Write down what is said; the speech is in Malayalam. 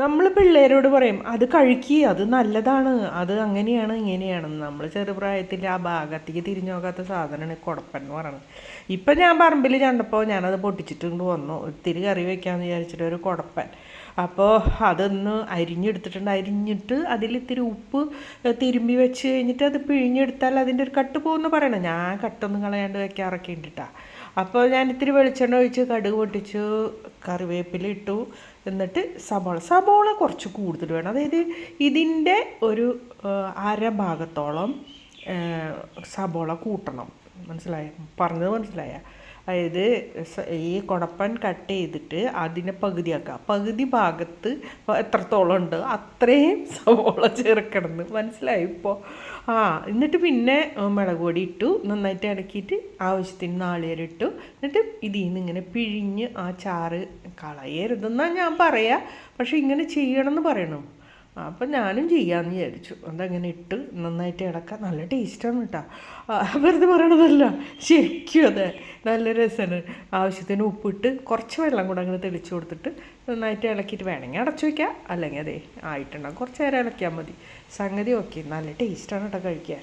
നമ്മൾ പിള്ളേരോട് പറയും അത് കഴിക്കുക അത് നല്ലതാണ് അത് അങ്ങനെയാണ് ഇങ്ങനെയാണ്. നമ്മൾ ചെറുപ്രായത്തിൽ ആ ഭാഗത്തേക്ക് തിരിഞ്ഞു നോക്കാത്ത സാധനമാണ് കുടപ്പൻ എന്ന് പറയുന്നത് ഇപ്പം ഞാൻ പറമ്പിൽ കണ്ടപ്പോൾ ഞാനത് പൊട്ടിച്ചിട്ട് കൊണ്ട് വന്നു. ഒത്തിരി കറി വയ്ക്കാമെന്ന് വിചാരിച്ചിട്ട് ഒരു കുടപ്പൻ. അപ്പോൾ അതൊന്ന് അരിഞ്ഞെടുത്തിട്ടുണ്ട്. അരിഞ്ഞിട്ട് അതിൽ ഇത്തിരി ഉപ്പ് തിരുമ്പി വെച്ച് കഴിഞ്ഞിട്ട് അത് പിഴിഞ്ഞെടുത്താൽ അതിന്റെ ഒരു കട്ട് പോകുമെന്ന് പറയണം ഞാൻ കട്ടൊന്നും കളയാണ്ട് വയ്ക്കാറൊക്കെ ഉണ്ട് കേട്ടോ അപ്പോൾ ഞാൻ ഇത്തിരി വെളിച്ചെണ്ണ ഒഴിച്ച് കടുക് പൊട്ടിച്ചു കറിവേപ്പില ഇട്ടു. എന്നിട്ട് സബോള. സബോള കുറച്ച് കൂടുതൽ വേണം. അതായത് ഇതിന്റെ ഒരു അര ഭാഗത്തോളം സബോള കൂട്ടണം. മനസ്സിലായോ? പറഞ്ഞത് മനസ്സിലായ? അതായത് ഈ കുടപ്പൻ കട്ട് ചെയ്തിട്ട് അതിനെ പകുതിയാക്കുക. പകുതി ഭാഗത്ത് എത്രത്തോളം ഉണ്ട്? അത്രയും സവോള ചേർക്കണം മനസ്സിലായി ഇപ്പോൾ ആ എന്നിട്ട് പിന്നെ മുളക് പൊടി ഇട്ടു. നന്നായിട്ട് ഇളക്കിയിട്ട് ആവശ്യത്തിന് നാളികേരം ഇട്ടു. എന്നിട്ട് ഇതിൽ നിന്ന് ഇങ്ങനെ പിഴിഞ്ഞ് ആ ചാറ് കളയരുതെന്നാണ് ഞാൻ പറയാ. പക്ഷെ ഇങ്ങനെ ചെയ്യണമെന്ന് പറയണം. അപ്പം ഞാനും ചെയ്യാമെന്ന് വിചാരിച്ചു. അതങ്ങനെ ഇട്ട് നന്നായിട്ട് ഇളക്കാം നല്ല ടേസ്റ്റാണ് കേട്ടോ വെറുതെ പറയണതല്ല. ശരിക്കും അതെ. നല്ല രസമാണ്. ആവശ്യത്തിന് ഉപ്പിട്ട് കുറച്ച് വെള്ളം കൂടെ അങ്ങനെ തെളിച്ച് കൊടുത്തിട്ട് നന്നായിട്ട് ഇളക്കിയിട്ട് വേണമെങ്കിൽ അടച്ചു വയ്ക്കാം. അല്ലെങ്കിൽ അതെ ആയിട്ടുണ്ടാകും കുറച്ച് നേരം ഇളക്കിയാൽ മതി. സംഗതി ഓക്കെ നല്ല ടേസ്റ്റാണ് കേട്ടോ കഴിക്കാൻ.